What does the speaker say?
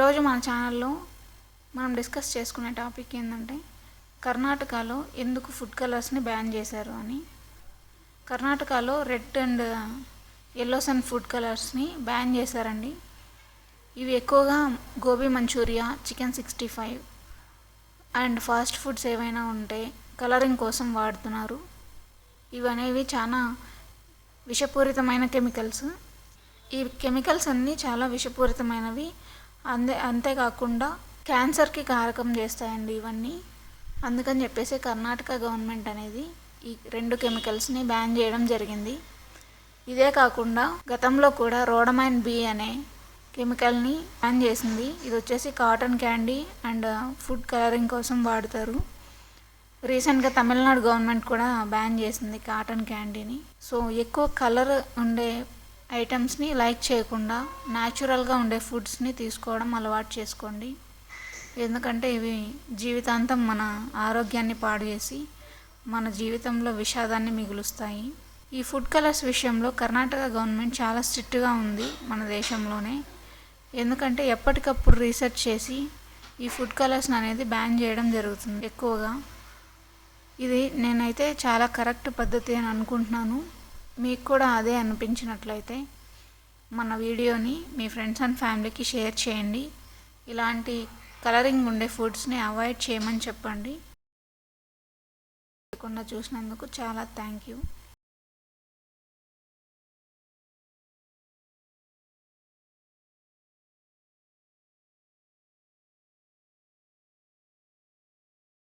మన ఛానల్లో మనం డిస్కస్ చేసుకునే టాపిక్ ఏంటంటే కర్ణాటకలో ఎందుకు ఫుడ్ కలర్స్ని బ్యాన్ చేశారు అని. కర్ణాటకలో red and yellows and food కలర్స్ని ban చేశారండి. ఇవి ఎక్కువగా gobi manchuria chicken sixty five and fast foods ఏవైనా ఉంటే కలరింగ్ కోసం వాడుతున్నారు. ఇవి అనేవి చాలా విషపూరితమైన కెమికల్స్. ఈ కెమికల్స్ అన్నీ చాలా విషపూరితమైనవి. అంతే అంతేకాకుండా క్యాన్సర్కి కారకం చేస్తాయండి ఇవన్నీ. అందుకని చెప్పేసి కర్ణాటక గవర్నమెంట్ అనేది ఈ రెండు కెమికల్స్ని బ్యాన్ చేయడం జరిగింది. ఇదే కాకుండా గతంలో కూడా రోడమైన్ బి అనే కెమికల్ని బ్యాన్ చేసింది. ఇది వచ్చేసి cotton candy and food colouring కోసం వాడతారు. రీసెంట్గా తమిళనాడు గవర్నమెంట్ కూడా బ్యాన్ చేసింది కాటన్ క్యాండీని. సో ఎక్కువ కలర్ ఉండే ఐటమ్స్ని లైక్ చేయకుండా న్యాచురల్గా ఉండే ఫుడ్స్ని తీసుకోవడం అలవాటు చేసుకోండి. ఎందుకంటే ఇవి జీవితాంతం మన ఆరోగ్యాన్ని పాడు చేసి మన జీవితంలో విషాదాన్ని మిగులుస్తాయి. ఈ ఫుడ్ కలర్స్ విషయంలో కర్ణాటక గవర్నమెంట్ చాలా స్ట్రిక్ట్గా ఉంది మన దేశంలోనే. ఎందుకంటే ఎప్పటికప్పుడు రీసెర్చ్ చేసి ఈ ఫుడ్ కలర్స్ని అనేది బ్యాన్ చేయడం జరుగుతుంది ఎక్కువగా. ఇది నేనైతే చాలా కరెక్ట్ పద్ధతి అని అనుకుంటున్నాను. మీకు కూడా అదే అనిపించినట్లయితే మన వీడియోని మీ ఫ్రెండ్స్ అండ్ ఫ్యామిలీకి షేర్ చేయండి. ఇలాంటి కలరింగ్ ఉండే ఫుడ్స్ని అవాయిడ్ చేయమని చెప్పండి. చూసినందుకు చాలా థ్యాంక్ యూ.